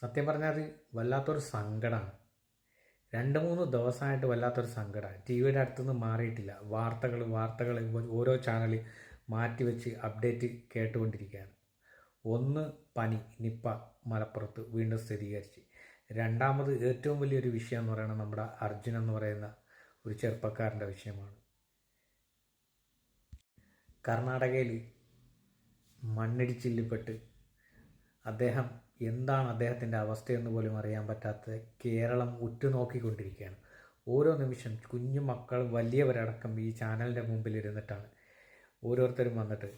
സത്യം പറഞ്ഞാൽ അത് വല്ലാത്തൊരു സങ്കടമാണ്. രണ്ട് മൂന്ന് ദിവസമായിട്ട് വല്ലാത്തൊരു സങ്കടമാണ്. ടി വിയുടെ അടുത്തുനിന്ന് മാറിയിട്ടില്ല. വാർത്തകൾ വാർത്തകൾ ഓരോ ചാനൽ മാറ്റിവെച്ച് അപ്ഡേറ്റ് കേട്ടുകൊണ്ടിരിക്കുകയാണ്. ഒന്ന് പനി നിപ്പ മലപ്പുറത്ത് വീണ്ടും സ്ഥിരീകരിച്ച്. രണ്ടാമത് ഏറ്റവും വലിയൊരു വിഷയം എന്ന് പറയുന്നത് നമ്മുടെ അർജുൻ എന്ന് പറയുന്ന ഒരു ചെറുപ്പക്കാരന്റെ വിഷയമാണ്. കർണാടകയിൽ മണ്ണിടിച്ചില്ലിപ്പെട്ട് അദ്ദേഹം എന്താണ് അദ്ദേഹത്തിന്റെ അവസ്ഥയെന്ന് പോലും അറിയാൻ പറ്റാത്ത കേരളം ഉറ്റുനോക്കിക്കൊണ്ടിരിക്കുകയാണ്. ഓരോ നിമിഷം കുഞ്ഞു മക്കൾ വലിയവരടക്കം ഈ ചാനലിന്റെ മുമ്പിൽ ഇരുന്നിട്ടാണ് ഓരോരുത്തരും വന്നിട്ട്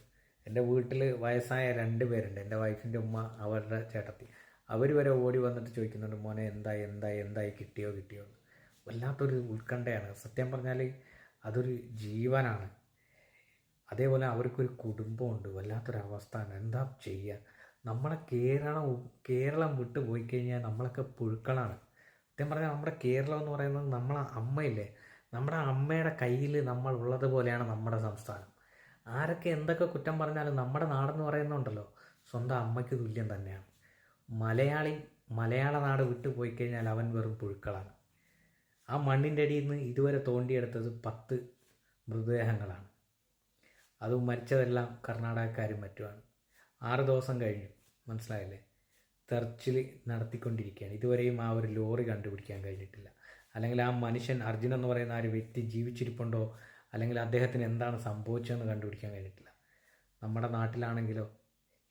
എന്റെ വീട്ടിൽ വയസ്സായ രണ്ട് പേരുണ്ട്. എന്റെ വൈഫിന്റെ ഉമ്മ അവരുടെ ചേട്ടത്തി. അവർ വരെ ഓടി വന്നിട്ട് ചോദിക്കുന്നുണ്ട് മോനെ എന്തായി എന്തായി എന്തായി? കിട്ടിയോ കിട്ടിയോ? എന്ന് വല്ലാത്തൊരു ഉത്കണ്ഠയാണ്. സത്യം പറഞ്ഞാൽ അതൊരു ജീവനാണ്. അതേപോലെ അവർക്കൊരു കുടുംബമുണ്ട്. വല്ലാത്തൊരവസ്ഥയാണ്. എന്താ ചെയ്യുക നമ്മളെ കേരളം കേരളം വിട്ടു പോയി കഴിഞ്ഞാൽ നമ്മളൊക്കെ പുഴുക്കളാണ്. സത്യം പറഞ്ഞാൽ നമ്മുടെ കേരളം എന്ന് പറയുന്നത് നമ്മളെ അമ്മയില്ലേ? നമ്മുടെ അമ്മയുടെ കയ്യിൽ നമ്മൾ ഉള്ളത് പോലെയാണ് നമ്മുടെ സംസ്ഥാനം. ആരൊക്കെ എന്തൊക്കെ കുറ്റം പറഞ്ഞാലും നമ്മുടെ നാടെന്ന് പറയുന്നുണ്ടല്ലോ സ്വന്തം അമ്മയ്ക്ക് തുല്യം തന്നെയാണ്. മലയാളി മലയാള നാട് വിട്ടു പോയി കഴിഞ്ഞാൽ അവൻ വെറും പുഴുക്കളാണ്. ആ മണ്ണിന്റെ അടിയിൽ നിന്ന് ഇതുവരെ തോണ്ടിയെടുത്തത് പത്ത് മൃതദേഹങ്ങളാണ്. അതും മരിച്ചതെല്ലാം കർണാടകക്കാരും മറ്റുമാണ്. ആറ് ദിവസം കഴിഞ്ഞു. മനസ്സിലായില്ലേ? തെർച്ചിൽ നടത്തിക്കൊണ്ടിരിക്കുകയാണ്. ഇതുവരെയും ആ ഒരു ലോറി കണ്ടുപിടിക്കാൻ കഴിഞ്ഞിട്ടില്ല. അല്ലെങ്കിൽ ആ മനുഷ്യൻ അർജുൻ എന്ന് പറയുന്ന ആ ഒരു വ്യക്തി ജീവിച്ചിരിപ്പുണ്ടോ? അല്ലെങ്കിൽ അദ്ദേഹത്തിന് എന്താണ് സംഭവിച്ചതെന്ന് കണ്ടുപിടിക്കാൻ കഴിഞ്ഞിട്ടില്ല. നമ്മുടെ നാട്ടിലാണെങ്കിലോ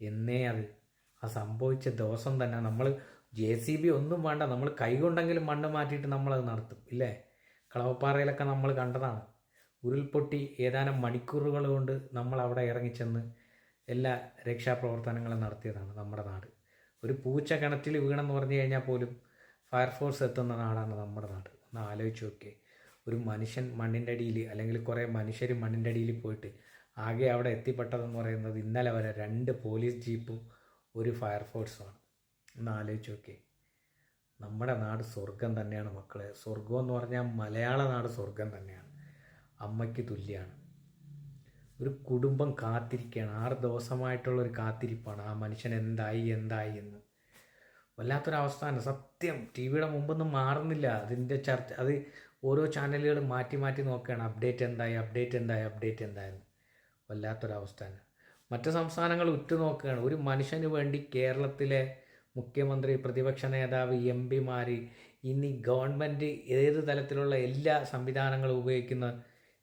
എന്നേ അത്. ആ സംഭവിച്ച ദിവസം തന്നെ നമ്മൾ ജെ സി ബി ഒന്നും വേണ്ട. നമ്മൾ കൈകൊണ്ടെങ്കിലും മണ്ണ് മാറ്റിയിട്ട് നമ്മളത് നടത്തും ഇല്ലേ? കളവപ്പാറയിലൊക്കെ നമ്മൾ കണ്ടതാണ്. ഉരുൾപൊട്ടി ഏതാനും മണിക്കൂറുകൾ കൊണ്ട് നമ്മൾ അവിടെ ഇറങ്ങിച്ചെന്ന് എല്ലാ രക്ഷാപ്രവർത്തനങ്ങളും നടത്തിയതാണ് നമ്മുടെ നാട്. ഒരു പൂച്ച കിണറ്റിൽ വീണെന്ന് പറഞ്ഞു കഴിഞ്ഞാൽ പോലും ഫയർഫോഴ്സ് എത്തുന്ന നാടാണ് നമ്മുടെ നാട്. ഒന്ന് ആലോചിച്ച് നോക്കിയേ. ഒരു മനുഷ്യൻ മണ്ണിന്റെ അടിയിൽ അല്ലെങ്കിൽ കുറേ മനുഷ്യർ മണ്ണിന്റെ അടിയിൽ പോയിട്ട് ആകെ അവിടെ എത്തിപ്പെട്ടതെന്ന് പറയുന്നത് ഇന്നലെ വരെ രണ്ട് പോലീസ് ജീപ്പും ഒരു ഫയർഫോഴ്സുമാണ് ഒന്ന് ആലോചിച്ച് നോക്കിയേ. നമ്മുടെ നാട് സ്വർഗം തന്നെയാണ് മക്കളെ. സ്വർഗം എന്ന് പറഞ്ഞാൽ മലയാള നാട് സ്വർഗം തന്നെയാണ്. അമ്മയ്ക്ക് തുല്യമാണ് ഒരു കുടുംബം കാത്തിരിക്കുകയാണ്. ആറ് ദിവസമായിട്ടുള്ള ഒരു കാത്തിരിപ്പാണ്. ആ മനുഷ്യൻ എന്തായി എന്തായി എന്ന്. വല്ലാത്തൊരവസ്ഥയാണ് സത്യം ടി വിയുടെ മുമ്പൊന്നും മാറുന്നില്ല. അതിന്റെ ചർച്ച അത് ഓരോ ചാനലുകൾ മാറ്റി മാറ്റി നോക്കുകയാണ്. അപ്ഡേറ്റ് എന്തായി അപ്ഡേറ്റ് എന്തായി അപ്ഡേറ്റ് എന്തായെന്ന് വല്ലാത്തൊരവസ്ഥയാണ് മറ്റു സംസ്ഥാനങ്ങൾ ഉറ്റുനോക്കുകയാണ് ഒരു മനുഷ്യന് വേണ്ടി കേരളത്തിലെ മുഖ്യമന്ത്രി പ്രതിപക്ഷ നേതാവ് എം പിമാർ ഇനി ഗവൺമെന്റ് ഏത് തലത്തിലുള്ള എല്ലാ സംവിധാനങ്ങളും ഉപയോഗിക്കുന്ന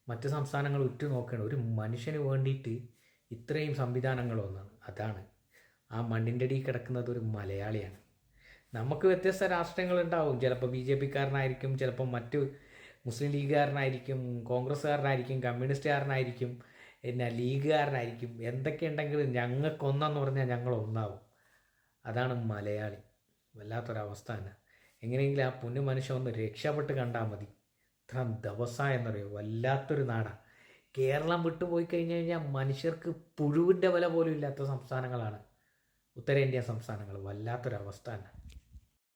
മറ്റ് സംസ്ഥാനങ്ങൾ ഉറ്റുനോക്കുകയാണ് ഒരു മനുഷ്യന് വേണ്ടിയിട്ട് ഇത്രയും സംവിധാനങ്ങളൊന്നാണ് അതാണ്. ആ മണ്ണിന്റെ അടിയിൽ കിടക്കുന്നത് ഒരു മലയാളിയാണ്. നമുക്ക് വ്യത്യസ്ത രാഷ്ട്രങ്ങളുണ്ടാവും ചിലപ്പോൾ ബി ജെ പിക്കാരനായിരിക്കും ചിലപ്പോൾ മറ്റു മുസ്ലിം ലീഗുകാരനായിരിക്കും കോൺഗ്രസ്സുകാരനായിരിക്കും കമ്മ്യൂണിസ്റ്റുകാരനായിരിക്കും പിന്നെ ലീഗുകാരനായിരിക്കും. എന്തൊക്കെ ഉണ്ടെങ്കിലും ഞങ്ങൾക്കൊന്നെന്ന് പറഞ്ഞാൽ ഞങ്ങൾ ഒന്നാവും അതാണ് മലയാളി. വല്ലാത്തൊരവസ്ഥ തന്നെ. എങ്ങനെയെങ്കിലും ആ പുണ്യ മനുഷ്യൻ ഒന്ന് രക്ഷപ്പെട്ട് കണ്ടാൽ മതി. ഇത്ര ദിവസം എന്നറിയോ വല്ലാത്തൊരു നാടാണ് കേരളം വിട്ടുപോയി കഴിഞ്ഞ് കഴിഞ്ഞാൽ മനുഷ്യർക്ക് പുഴുവിന്റെ വില പോലും ഇല്ലാത്ത സംസ്ഥാനങ്ങളാണ്. ഉത്തരേന്ത്യ സംസ്ഥാനങ്ങൾ വല്ലാത്തൊരവസ്ഥ തന്നെ.